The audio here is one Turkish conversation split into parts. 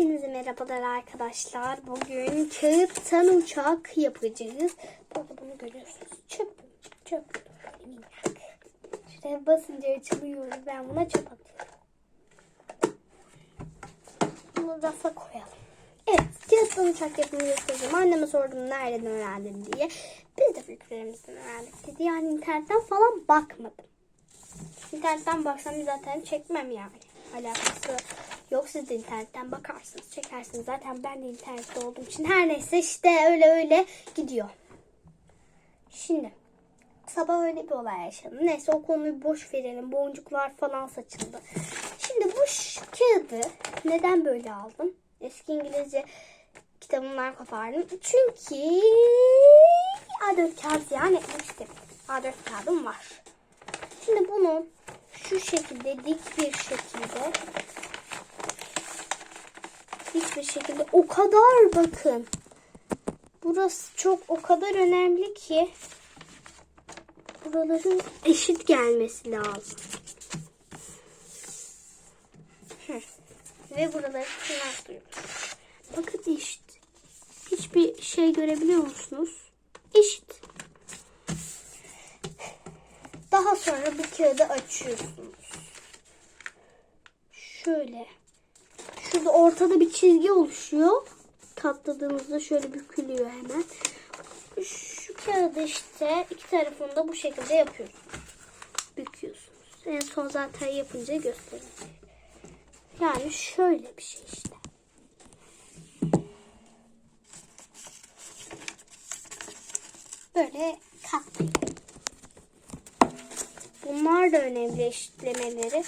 Hepinize merhabalar arkadaşlar. Bugün kağıttan uçak yapacağız. Burada bunu görüyorsunuz. Çöp, çöp. Minnak. Şuraya basınca açılıyor. Ben buna çöp atıyorum. Bunu rafa koyalım. Evet, kağıttan uçak yapımı göstereceğim. Anneme sordum nereden öğrendin diye. Biz de büyüklerimizden öğrendik dedi. Yani internetten falan bakmadım. İnternetten baksam zaten çekmem yani. Alakası yok. Siz internetten bakarsınız, çekersiniz. Zaten ben de internette olduğum için her neyse işte öyle öyle gidiyor. Şimdi sabah öyle bir olay yaşadım. Neyse o konuyu boş verelim. Boncuklar falan saçıldı. Şimdi bu kağıdı neden böyle aldım? Eski İngilizce kitabımdan kopardım. Çünkü A4 kağıt yani etmiştim. A4 kağıdım var. Şimdi bunu şu şekilde dik bir şekilde dik bir şekilde o kadar bakın. Burası çok o kadar önemli ki buraların eşit gelmesi lazım. Ve buraları tırnaklıyoruz. Bakın eşit. Hiçbir şey görebiliyor musunuz? Eşit. Daha sonra bu kağıdı açıyorsunuz. Şöyle. Şurada ortada bir çizgi oluşuyor. Katladığınızda şöyle bükülüyor hemen. Şu kağıdı işte iki tarafını da bu şekilde yapıyorsunuz. Büküyorsunuz. En son zaten yapınca göstereyim. Yani şöyle bir şey işte. Böyle katlayın. Bunlar da önemli eşitlemeleri.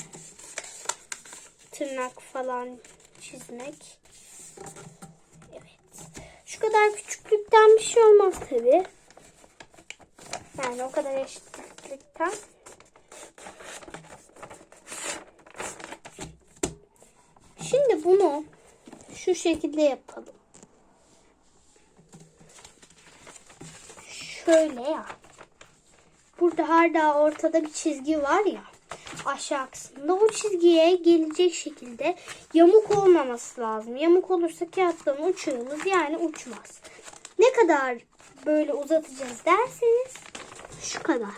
Tırnak falan çizmek. Evet. Şu kadar küçüklükten bir şey olmaz tabi. Yani o kadar eşitlikten. Şimdi bunu şu şekilde yapalım. Şöyle ya. Burada hala ortada bir çizgi var ya. Aşağı kısmında o çizgiye gelecek şekilde yamuk olmaması lazım. Yamuk olursa kağıttan uçuyoruz yani uçmaz. Ne kadar böyle uzatacağız derseniz şu kadar.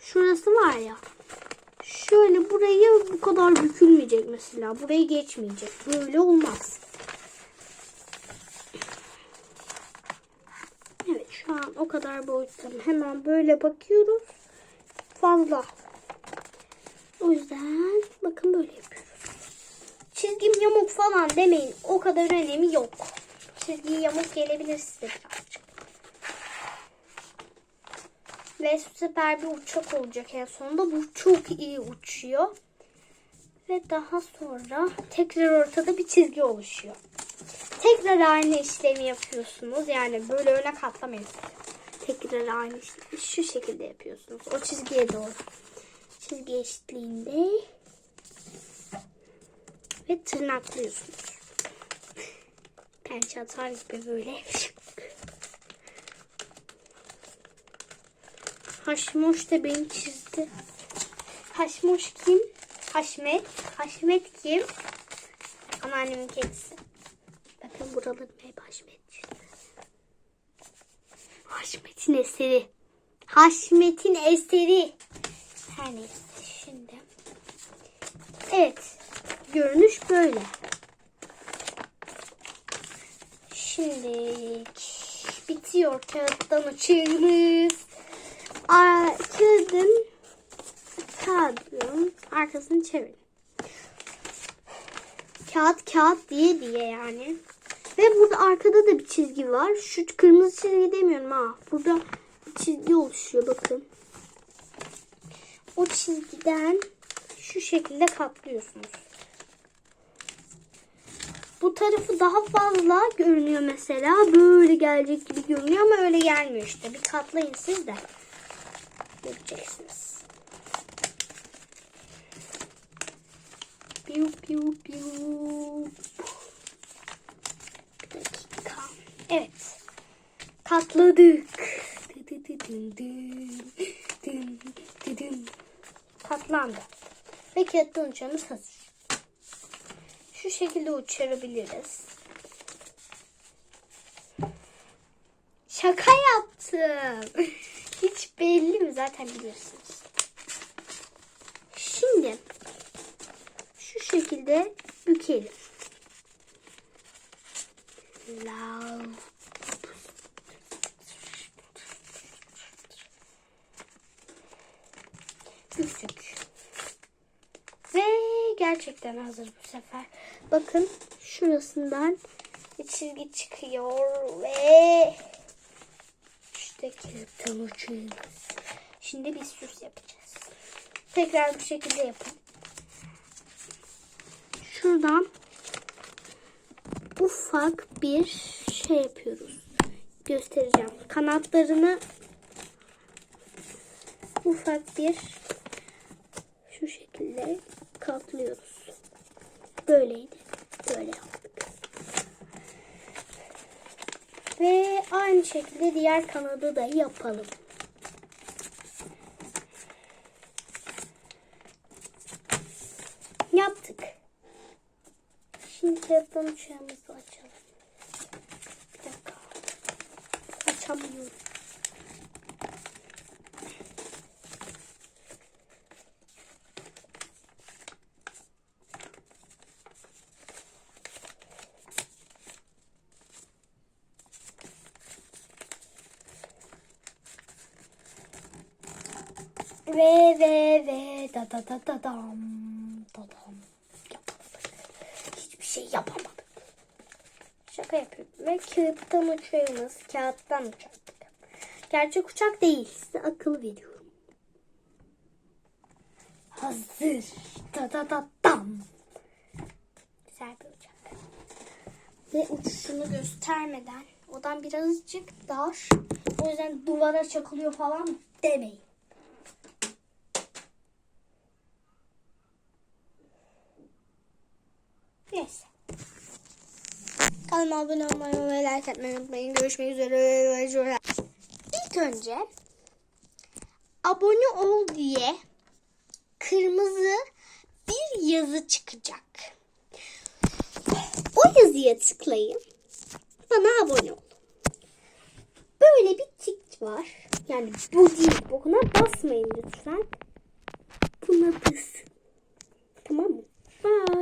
Şurası var ya. Şöyle burayı bu kadar bükülmeyecek mesela. Burayı geçmeyecek. Böyle olmaz. Evet şu an o kadar boyutlarım. Hemen böyle bakıyoruz. Fazla. O yüzden bakın böyle yapıyoruz. Çizgim yamuk falan demeyin. O kadar önemi yok. Çizgi yamuk gelebilir size birazcık. Ve süper bir uçak olacak en sonunda. Bu çok iyi uçuyor. Ve daha sonra tekrar ortada bir çizgi oluşuyor. Tekrar aynı işlemi yapıyorsunuz. Yani böyle öne katlamayın. Tekrar aynı işlemi şu şekilde yapıyorsunuz. O çizgiye doğru. Çizgi eşitliğinde ve tırnaklıyorsunuz. Pençe atar gibi böyle. Haşmoş da beni çizdi. Haşmoş kim? Haşmet. Haşmet kim? Anneannemin kedisi. Bakın buraları hep Haşmet çizdi. Haşmet'in eseri. Haşmet'in eseri. Her neyse şimdi. Evet. Görünüş böyle. Şimdi bitiyor kağıttan açıyoruz. Aa, Kağıdın kağıdın arkasını çevirin. Kağıt kağıt diye diye yani. Ve burada arkada da bir çizgi var. Şu kırmızı çizgi demiyorum ha. Burada bir çizgi oluşuyor bakın. O çizgiden şu şekilde katlıyorsunuz. Bu tarafı daha fazla görünüyor mesela. Böyle gelecek gibi görünüyor ama öyle gelmiyor işte. Bir katlayın siz de. Göreceksiniz. Piu piu piu. Bir dakika. Evet. Katladık. Dı dı dı dın dın. Dın dı dın. Katlandı. Ve kağıtta uçağımız hazır. Şu şekilde uçurabiliriz. Şaka yaptım. Hiç belli mi? Zaten bilirsiniz. Şimdi şu şekilde bükelim. Love. Büktük. Gerçekten hazır bu sefer. Bakın şurasından bir çizgi çıkıyor ve işte kağıttan uçuyoruz. Şimdi bir süs yapacağız. Tekrar bu şekilde yapın. Şuradan ufak bir şey yapıyoruz. Göstereceğim. Kanatlarını ufak bir şu şekilde katlıyoruz. Böyleydi. Böyle yaptık. Ve aynı şekilde diğer kanadı da yapalım. Yaptık. Şimdi telefon uçağımızı açalım. Bir dakika. Açamıyorum. Ve ve ve da da da da dam da dam. Yapamadık. Hiçbir şey yapamadık. Şaka yapıyorum. Ve kağıttan uçuyoruz. Kağıttan uçaktık. Gerçek uçak değil. Size akıl veriyorum. Hazır. Da da da dam. Güzel bir uçak. Ve uçuşunu göstermeden odan birazcık dar. O yüzden duvara çakılıyor falan demeyin. Neyse. Kanalıma abone olmayı ve like atmayı unutmayın. Görüşmek üzere. İlk önce abone ol diye kırmızı bir yazı çıkacak. O yazıya tıklayın. Bana abone olun. Böyle bir tik var. Yani bu değil. Buna basmayın lütfen. Buna basın. Tamam mı? Bye.